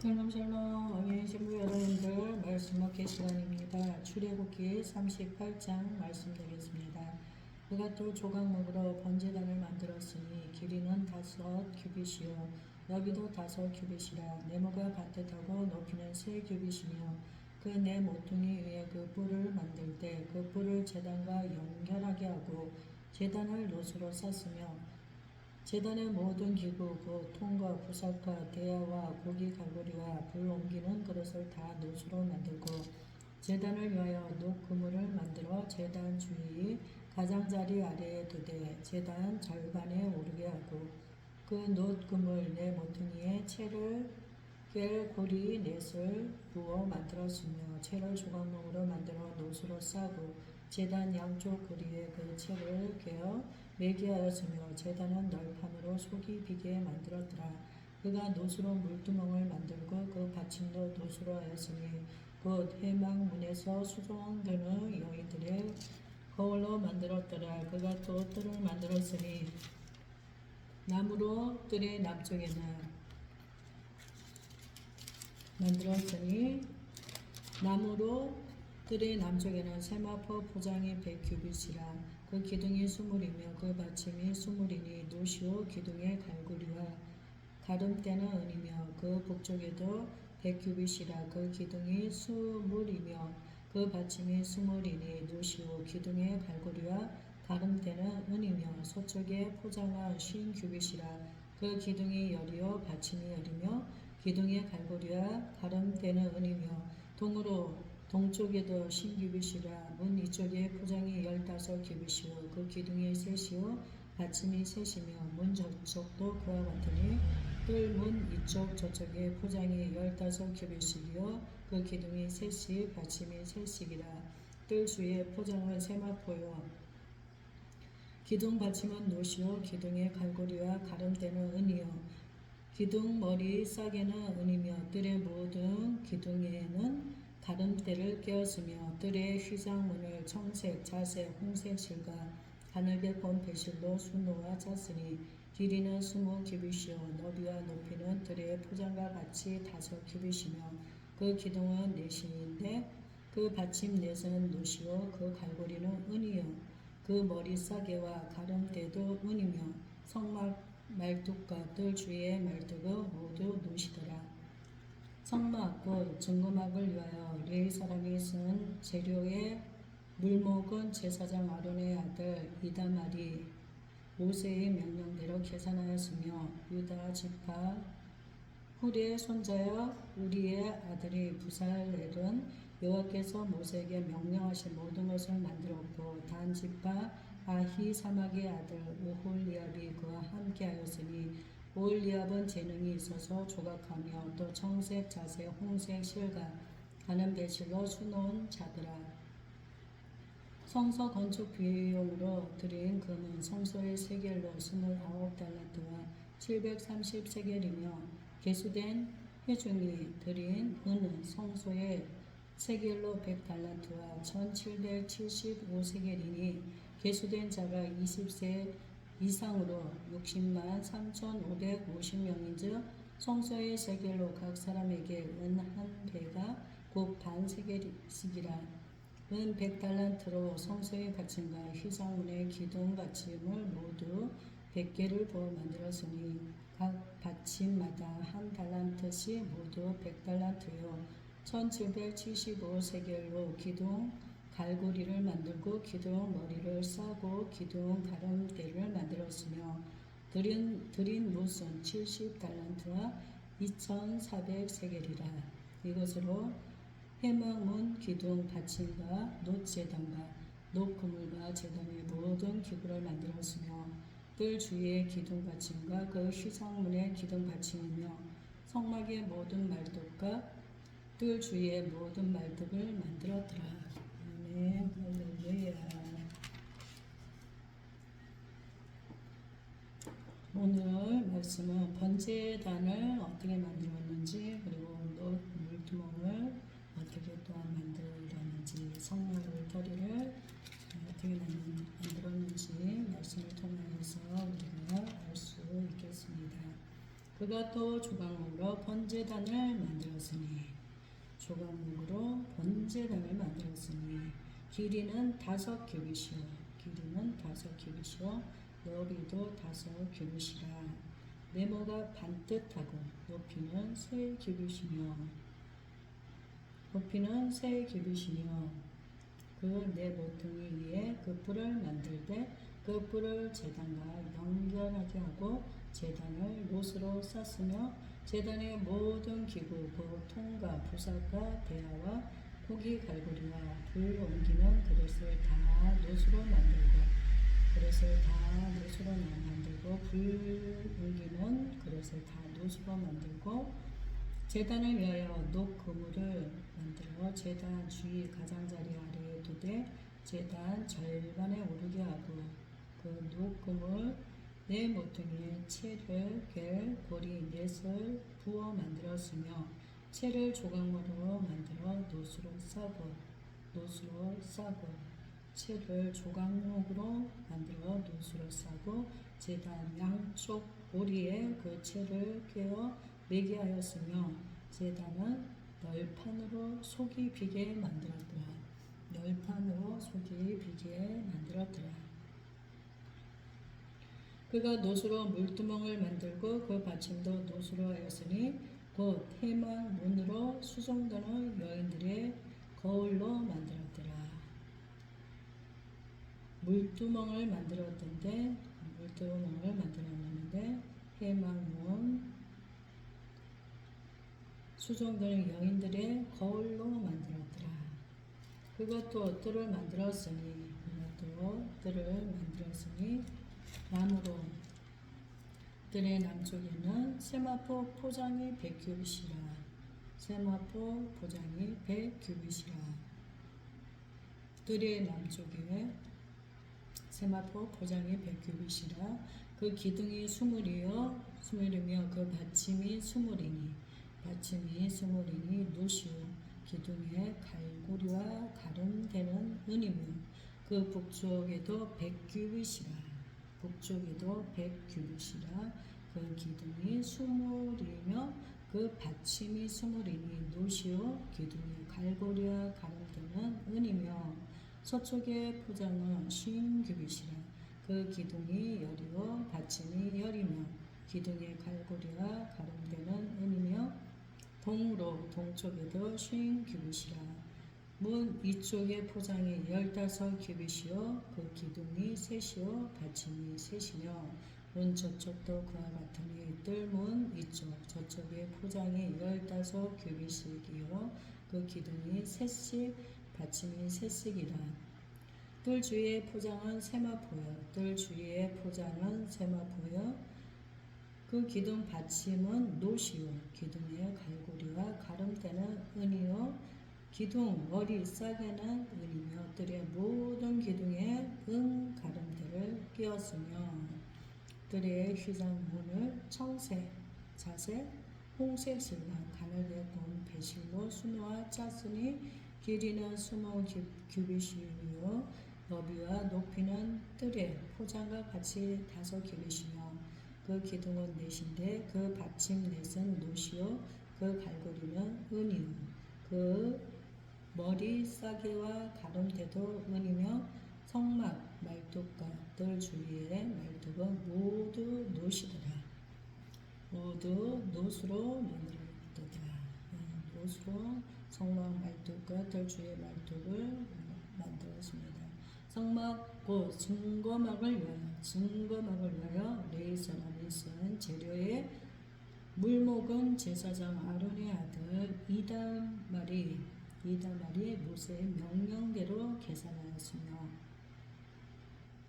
샬롬 샬롬 어머니 신부 여러분들 말씀 먹기 시간입니다. 출애굽기 38장 말씀 드리겠습니다. 그가 또 조각목으로 번제단을 만들었으니 길이는 다섯 규빗이요 너비도 다섯 규빗이라 네모가 반듯하고 높이는 세 규빗이며 그네 모퉁이 위에 그 뿔을 만들 때 그 뿔을 제단과 연결하게 하고 제단을 노수로 쌌으며 재단의 모든 기구, 그 통과 부삭과 대야와 고기 갈고리와 불 옮기는 그릇을 다 노수로 만들고 재단을 위하여 녹 그물을 만들어 재단 주위 가장자리 아래에 두되 재단 절반에 오르게 하고 그놋 그물 네 모퉁이에 채를 깰 고리 넷을 부어 만들었으며 채를 조각목으로 만들어 노수로 싸고 재단 양쪽 고리에 그 채를 깨어 매게 하였으며 재단은 널판으로 속이 비게 만들었더라. 그가 노수로 물두멍을 만들고 그 받침도 노수로 하였으니 곧 해망문에서 수종되는 여인들의 거울로 만들었더라. 그가 또 뜰을 만들었으니 나무로 뜰의 남쪽에는 만들었으니 나무로 뜰의 남쪽에는 세마포 포장이 백큐빗이라 그 기둥이 수물이며 그 받침이 수물이니 노시오 기둥의 갈고리와. 가름대는 은이며 그 북쪽에도 백큐빗이라 그 기둥이 수물이며 그 받침이 수물이니 노시오 기둥의 갈고리와. 가름대는 은이며 서쪽에 포장한 쉰 규빗이라 그 기둥이 열이요 받침이 열이며 기둥의 갈고리와. 가름대는 은이며 동으로 동쪽에도 신규빗이라 문 이쪽에 포장이 열다섯 규빗이요 그 기둥이 셋이요 받침이 셋이며 문 저쪽도 그와 같으니 뜰 문 이쪽 저쪽에 포장이 열다섯 규빗이요. 그 기둥이 셋이 받침이 셋이기라. 뜰 주에 포장은 세마포요. 기둥 받침은 노시요 기둥의 갈고리와 가름대는 은이요. 기둥 머리 싸개는 은이며 뜰의 모든 기둥에는 가름대를 끼었으며 뜰의 휘장문을 청색, 자색, 홍색 실과 하늘백 본 배실로 수놓아 짰으니 길이는 스무 규빗이요 너비와 높이는 뜰의 포장과 같이 다섯 규빗이며 그 기둥은 넷인데 그 받침 넷은 노시요 그 갈고리는 은이요 그 머리 싸개와 가름대도 은이며 성막 말뚝과 뜰 주위의 말뚝은 모두 노시더라. 성막 곧 증거막을 위하여 레이 사람이 쓴 재료의 물목은 제사장 아론의 아들 이다말이 모세의 명령대로 계산하였으며 유다 지파 후리의 손자여 우리의 아들이 부살렐은 여호와께서 모세에게 명령하신 모든 것을 만들었고 단 지파 아히 사막의 아들 오홀리압이 그와 함께하였으니 오홀리압은 재능이 있어서 조각하며 또 청색, 자색, 홍색, 실과 가는 배실로 수놓은 자들아. 성서 건축 비용으로 드린 금은 성소의 세겔로 스물아홉 달란트와 730세겔이며 개수된 회중이 드린 은은 성소의 세겔로 100달란트와 1775세겔이니 개수된 자가 20세 이상으로 60만 3,550명인 즉 성소의 세겔로 각 사람에게 은 한 배가 곧 반 세겔씩이라. 은 100달란트로 성소의 받침과 휘장문의 기둥 받침을 모두 100개를 부어 만들었으니 각 받침마다 한 달란트씩 모두 100달란트요. 1775세겔로 기둥 갈고리를 만들고 기둥 머리를 싸고 기둥 가름대를 만들었으며 드린, 드린 못은 70달란트와 2400세겔이라 이것으로 해망문 기둥 받침과 놋재단과 놋그물과 재단의 모든 기구를 만들었으며 뜰 주위의 기둥 받침과 그 휘장문의 기둥 받침이며 성막의 모든 말뚝과 뜰 주위의 모든 말뚝을 만들었더라. 아멘. 할렐루야. 오늘 말씀은 번제단을 어떻게 만들었는지 그리고 놋 물두멍을 어떻게 또한 만들었는지 성막을 터리를 어떻게 만- 만들었는지 말씀을 통해서 우리가 알 수 있겠습니다. 그가 또 조각목으로 번제단을 만들었으니 조각목으로 번제단을 만들었으니 길이는 다섯 규빗이요 길이는 다섯 규빗이요 너비도 다섯 규빗이라. 네모가 반듯하고 높이는 세 규빗이며 높이는 세 규빗이며 그 네 모퉁이 위에 그 뿔을 만들되 그 뿔을 제단과 연결하게 하고 제단을 못으로 쌌으며 제단의 모든 기구 그 통과 부사과 대야와 고기 갈고리와 불 옮기는 그릇을 다 못으로 만들고 그릇을 다 못으로 만들고 불 옮기는 그릇을 다 못으로 만들고 제단을 위하여 녹 그물을 만들어 제단 주위 가장자리 아래에 두되 제단 절반에 오르게 하고 그 녹 그물 네 모퉁이에 채를 겔 고리 넷을 부어 만들었으며 채를 조각으로 만들어 노수로 싸고 노수로 싸고 채를 조각목으로 만들어 노수로 싸고 제단 양쪽 오리에 그 채를 꿰어 매게 하였으며 제단은 널판으로 속이 비게 만들었더라. 널판으로 속이 비게 만들었더라. 그가 노수로 물두멍을 만들고 그 받침도 노수로 하였으니 곧 해망 문으로 수종되는 여인들의 거울로 만들었더라. 물두멍을 만들었던데 물두멍을 만들었는데 해망문 수종되는 여인들의 거울로 만들었더라. 그것도 뜰을 만들었으니 그것도 뜰을 만들었으니 나무로. 뜰의 남쪽에는 세마포 포장이 백규빗이라. 세마포 포장이 백규빗이라. 뜰의 남쪽에 세마포 포장이 백규빗이라. 그 기둥이 스물이요. 스물이며 그 받침이 스물이니. 받침이 스물이니 노시오. 기둥에 갈고리와 가름되는 은이며 그 북쪽에도 백규빗이라 북쪽에도 백규빗이라 그 기둥이 스물이며 그 받침이 스물이니 노시오 기둥에 갈고리와 가름되는 은이며 서쪽의 포장은 쉰규빗이라 그 기둥이 열이요 받침이 열이며 기둥의 갈고리와 가름되는 은이며 동으로 동쪽에도 쉰 규빗이라 문 이쪽의 포장이 열다섯 규빗이요 그 기둥이 셋이요 받침이 셋이며 문 저쪽도 그와 같으니 뜰문 이쪽 저쪽의 포장이 열다섯 규빗이요 그 기둥이 셋씩 받침이 셋씩이라 뜰 주위의 포장은 세마포요. 뜰 주위의 포장은 세마포요. 그 기둥 받침은 노시요. 기둥의 갈고리와 가름대는 은이요 기둥 머리 싸개는 은이며 뜰의 모든 기둥에 은 가름대를 끼웠으며 뜰의 휘장 문을 청색, 자색, 홍색 실랑 가늘게 꼰 배실로 수놓아 짰으니 길이는 수모 규빗이요 너비와 높이는 뜰의 포장과 같이 다섯 규빗이며 그 기둥은 넷인데 그 받침 넷은 노시요 그 갈고리는 은이요. 그 머리 싸개와 가름대도 은이며 성막 말뚝과 뜰 주위의 말뚝은 모두 노시더라 모두 노수로 만들었더라 노수로 성막 말뚝과 뜰 주위의 말뚝을 만들었습니다. 성막 곧 증거막을 위하여 증거막을 위하여 레이 사람이 쓴 재료의 물목은 제사장 아론의 아들 이다말이 이다말이 모세의 명령대로 계산하였으며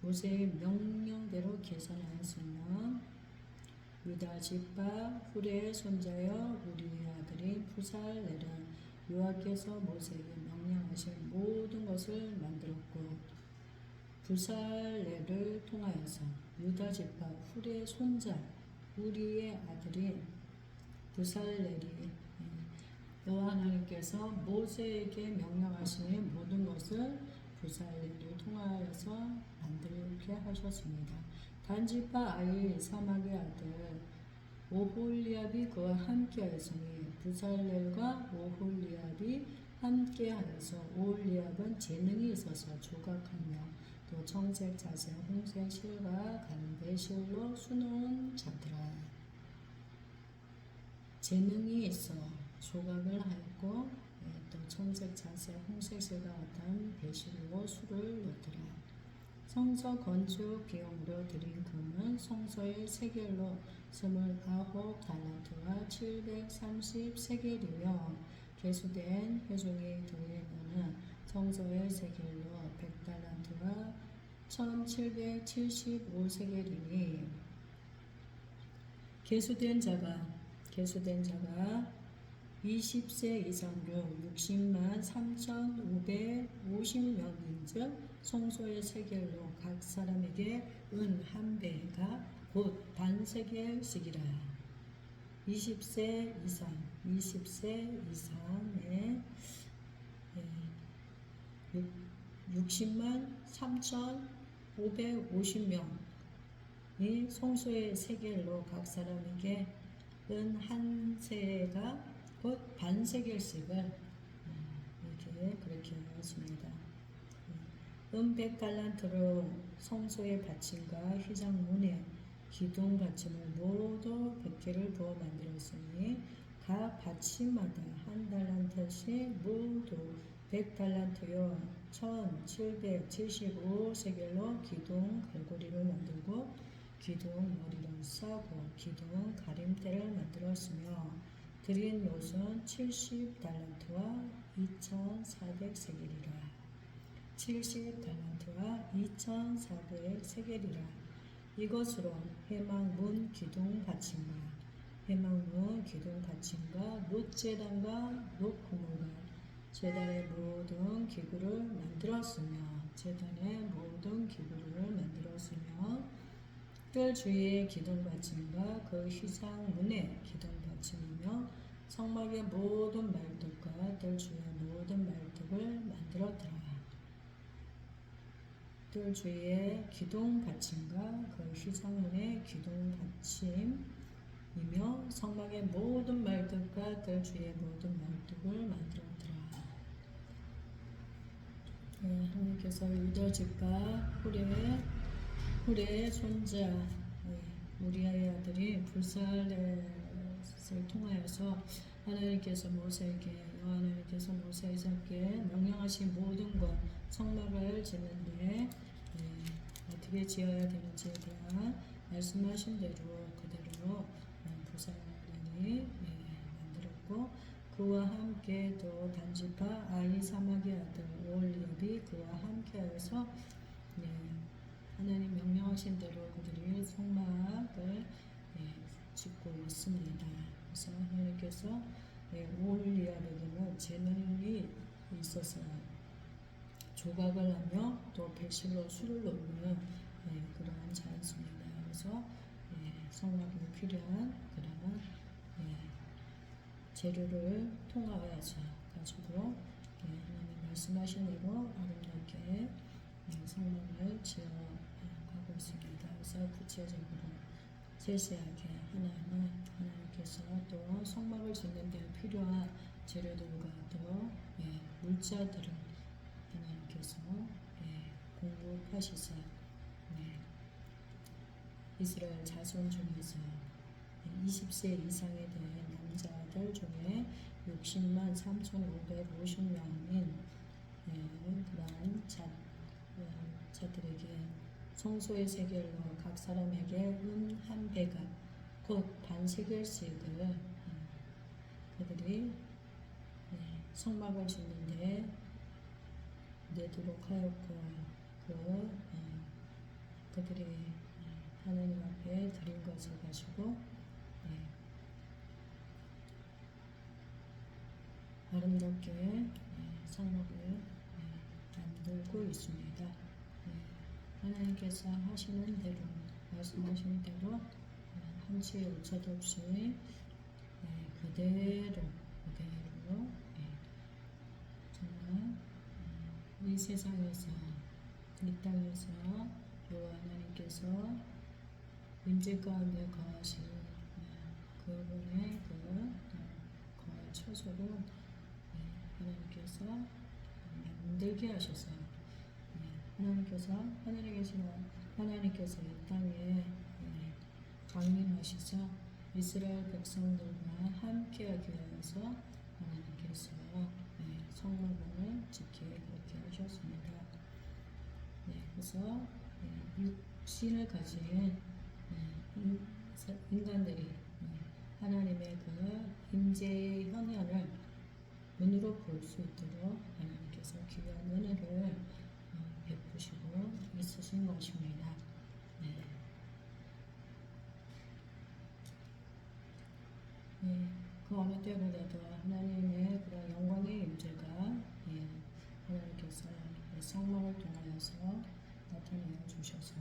모세의 명령대로 계산하였으며 유다 집파 후레의 손자여 우리의 아들이 부살레는 여호와께서 모세에게 명령하신 모든 것을 만들었고 부살레를 통하여서 유다 지파 후레 손자 우리의 아들인 부살렐이 여호와 하나님께서 모세에게 명령하시는 모든 것을 부살렐을 통하여서 만들게 하셨습니다. 단지파 아이 사막의 아들 오홀리압이 그와 함께하였으니 부살렐과 오홀리압이 함께하여서 오홀리압은 재능이 있어서 조각하며 또 청색 자색 홍색 실과 가는데 실로 수놓은 자들아 재능이 있어 조각을 하였고 예, 또 청색 자색 홍색 실과 같은 배실로 수를 놓더라. 성서 건축 비용으로 드린 금은 성서의 세겔로 스물아홉 달란트와 칠백삼십 세겔이며 개수된 회중이 들리는 성서의 세겔로 백달란트와 천칠백칠십오 세겔이니 개수된 자가 개수된 자가 20세 이상으로 60만 3,550명인 즉 성소의 세겔로 각 사람에게 은 한 배가 곧 반세겔씩이라. 20세 이상 20세 이상의 예, 60만 3,550명이 성소의 세겔로 각 사람에게 은한 세가 곧 반세겔씩을 음, 이렇게 그렇게 하였습니다. 은 백 달란트로 성소의 받침과 휘장문에 기둥 받침을 모두 백 개를 부어 만들었으니 각 받침마다 한 달란트씩 모두 백 달란트요 천칠백칠십오 세겔로 기둥 갈고리를 만들고 기둥 머리를 싸고 기둥 가림대를 만들었으며 드린 요은 70달란트와 2,400세겔이라. 70달란트와 2,400세겔이라. 이것으로 해망문 기둥 받침과 해망문 기둥 받침과 놋재단과 놋구물과 재단의 모든 기구를 만들었으며 재단의 모든 기구를 만들었으며 뜰 주위의 기둥 받침과 그 휘장문의 기둥 받침이며 성막의 모든 말뚝과 뜰 주위의 모든 말뚝을 만들었더라. 뜰 주위의 기둥 받침과 그 휘장문의 기둥 받침이며 성막의 모든 말뚝과 뜰 주위의 모든 말뚝을 만들었더라. 네, 하나님께서 유다 집과 후레 후레의 손자 네, 우리아의 아들이 불살 렛을 통하여서 하나님께서 모세에게 하나님께서 모세에게 명령하신 모든 것 성막을 짓는데 네, 어떻게 지어야 되는지에 대한 말씀하신 대로 그대로 어, 불살렛이 네, 만들었고 그와 함께 또 단지파 아이 사마의 아들 오올리압이 그와 함께하여서 네, 하나님 명령하신 대로 그들이 성막을 예, 짓고 있습니다. 그래서 하나님께서 예, 오올리압에게는 재능이 있어서 조각을 하며 또 백실로 술을 놓는 예, 그러한 자였습니다. 그래서 예, 성막에 필요한 그러한 예, 재료를 통하여서 가지고 예, 하나님 말씀하신 대로 아름답게 예, 성막을 지어 가고 있습니다. 그래서 구체적으로 세세하게 하나하나 하나님 께서 또 성막을 짓는 데 필요한 재료들과 또 예, 물자들을 하나님께서 예, 공급하시사 예, 이스라엘 자손 중에서 20세 이상에 대한 남자들 중에 60만 3,550명인 예, 그러한 자, 어, 자들에게 성소의 세겔로 각 사람에게 은 한 배가 곧 반세겔씩을 음, 그들이 예, 성막을 짓는데 내도록 하였고 그 어, 그들이 예, 하나님 앞에 드린 것을 가지고 예, 아름답게 예, 성막을 예, 만들고 있습니다. 예, 하나님께서 하시는 대로 말씀하시는 대로 예, 한치의 오차도 없이 예, 그대로 그대로 예, 정말 음, 이 세상에서 이 땅에서 여호와 하나님께서 임재 가운데 거하시는 예, 그분의 그 어, 거의 처소를 네, 하나님께서 만들게 네, 하나님께서 하늘에 계시는 하나님께서 이 땅에 네, 강림하셔서 이스라엘 백성들과 함께하기 위해서 하나님께서 네, 성막을 지키게 그렇게 하셨습니다. 네, 그래서 네, 육신을 가진 네, 인간들이 네, 하나님의 그 임재의 현현을 눈으로 볼 수 있도록 하나님께서 귀한 은혜를 어, 베푸시고 있으신 것입니다. 네. 예, 그 어느 때보다도 하나님의 그런 영광의 임재가 예, 하나님께서 이 성령을 통하여서 나타내어 주셔서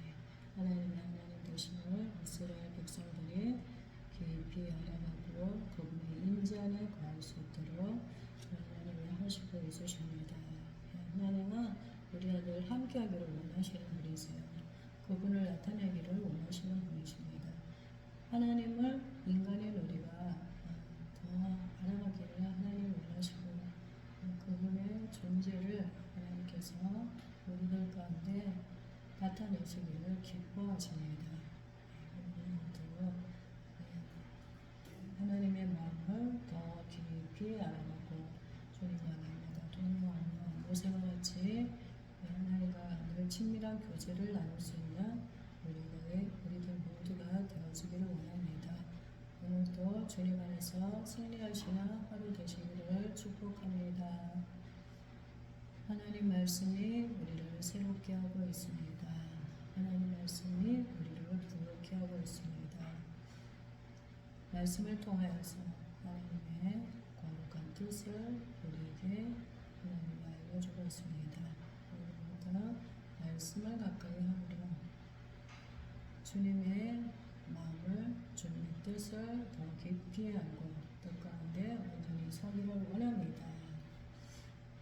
예, 하나님의 하나님 되심을 이스라엘 백성들이 깊이 알아가고 그분의 임재 안에 거할 수 있도록 하나님이 하시고 있으십니다. 예, 하나님은 우리와 늘 함께하기를 원하시는 분이세요. 그분을 나타내기를 원하시는 분이십니다. 하나님을 인간의 우리가 더 알아가기를 하나님 원하시고 그분의 존재를 하나님께서 우리들 가운데 나타내시기를 기뻐하십니다. 하나님의 마음을 더 깊이 알아가고 주님과 날마다 동행하며 모세와 같이 하나님과 늘 친밀한 교제를 나눌 수 있는 우리의 우리들 모두가 되어지기를 원합니다. 오늘도 주님 안에서 승리하시는 하루 되시기를 축복합니다. 하나님 말씀이 우리를 새롭게 하고 있습니다. 하나님 말씀이 우리를 부욕케 하고 있습니다. 말씀을 통하여서 하나님의 거룩한 뜻을 우리에게 하나님이 알려주고 있습니다. 우리보다 말씀을 가까이 하므로 주님의 마음을 주님의 뜻을 더 깊이 알고 뜻 가운데 온전히 서기를 원합니다.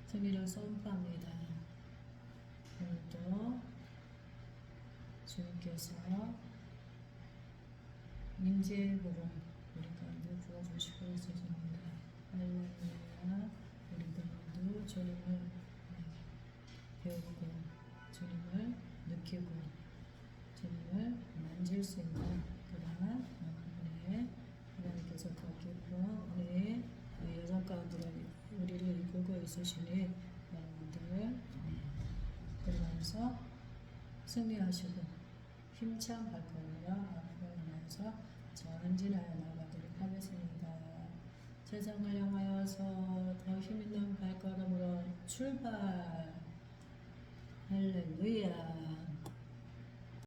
승리를 선포합니다. 오늘도 주님께서 임재의 부름 우리 가운데 부어주시고 있으십니다. 할렐루야 우리들 모두 주님을 네, 배우고 주님을 느끼고 주님을 만질 수 있는 그러한 은혜 하나님께서 더 깊은 은혜의 여섯 가운데 우리를 이끌고 있으시니 여러분들. 그러면서 승리하시고 힘찬 발걸음으로 앞으로 향해서 전진하여 나가도록 하겠습니다. 세상을 향하여서 더 힘있는 발걸음으로 출발. 할렐루야